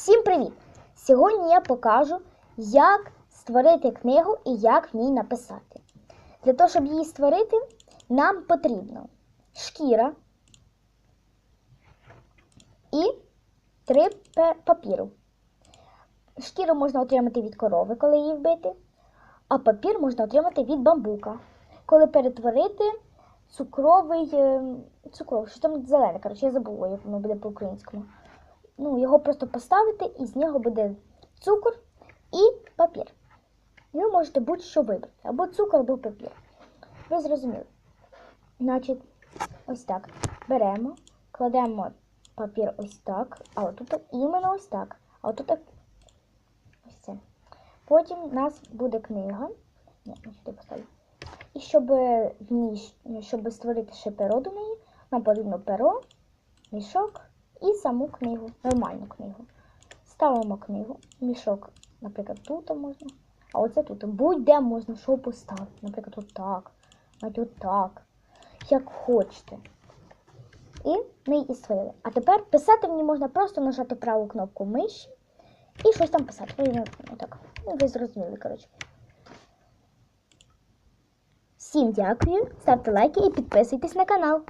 Всім привіт! Сьогодні я покажу, як створити книгу і як в ній написати. Для того, щоб її створити, нам потрібно шкіра і три папіру. Шкіру можна отримати від корови, коли її вбити, а папір можна отримати від бамбука, коли перетворити цукровий е, цукровий, що там зелене, коротше, я забула, як воно буде по-українському. Ну, його просто поставити, і з нього буде цукор і папір. Ви можете будь-що вибрати. Або цукор, або папір. Ви зрозуміли. Значить, ось так. Беремо, кладемо папір ось так, а отут іменно ось так. А отут ось це. Потім у нас буде книга. Ні, не сюди поставлю. І щоб в ній, щоб створити ще перо до неї, нам потрібно перо, мішок і саму книгу, нормальну книгу. Ставимо книгу, мішок, наприклад, тут можна, а оце тут. Будь-де можна що поставити. Наприклад, отак, навіть отак, як хочете. І ми її створили. А тепер писати мені можна просто нажати праву кнопку миші і щось там писати. Ой, Отак. Ну, ви зрозуміли, коротше. Всім дякую, ставте лайки і підписуйтесь на канал.